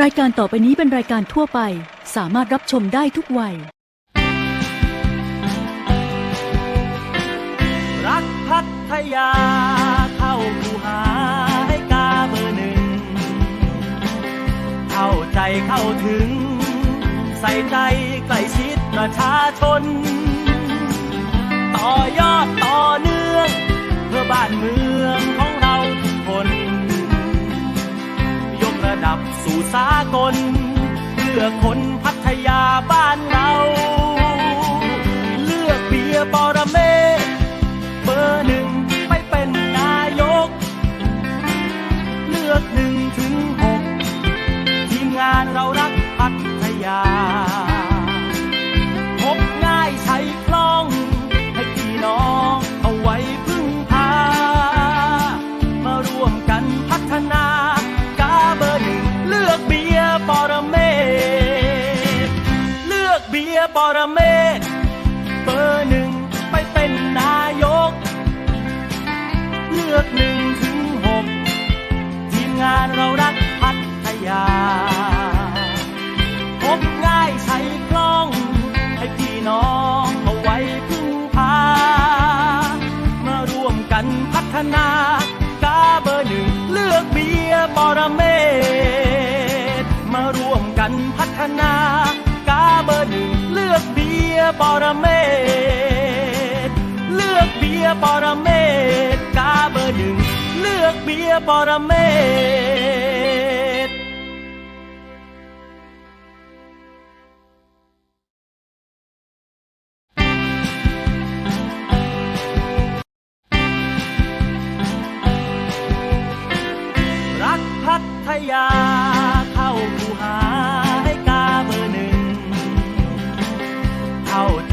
รายการต่อไปนี้เป็นรายการทั่วไป สามารถรับชมได้ทุกวัย รักพัทยาเข้าคูหาให้กาเบอร์หนึ่ง เข้าใจเข้าถึง ใส่ใจใกล้ชิดประชาชน ต่อยอดต่อเนื่อง เพื่อบ้านเมือง ระดับสู่สากล เพื่อคนพัทยาบ้านเรา เลือกเบียร์ปอระเม ลือกเร์บอรเมศเลือกเบียร์ปรเมศกาเบอร์หนึ่งเลือกเบียร์ปรเมศ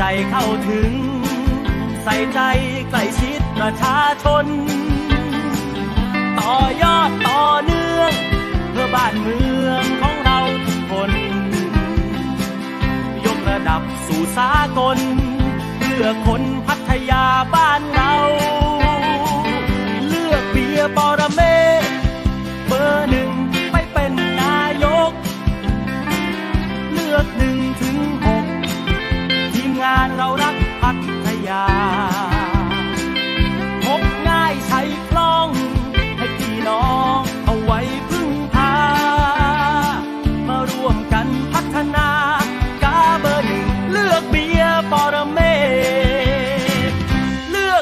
เข้าใจเข้าถึง ใส่ใจใกล้ชิดประชาชน ต่อยอดต่อเนื่อง เพื่อบ้านเมืองของเราทุกคน ยกระดับสู่สากล เพื่อคนพัทยาบ้านเรา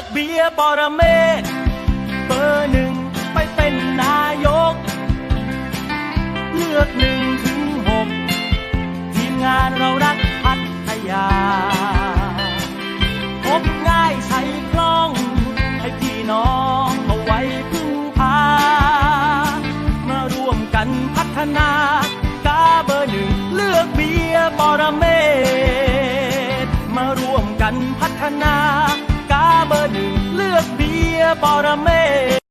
กเบียร์ปรเมศเบอร์หนึ่งไปเป็นนายก เลือกหนึ่งถึงหกทีมงานเรารักพัทยาพบง่ายใช้คล่อง ให้พี่น้องเอาไว้พึ่งพา มาร่วมกันพัฒนากาเบอร์หนึ่งเลือกเบียร์ปรเมศมาร่วมกันพัฒนา กาเ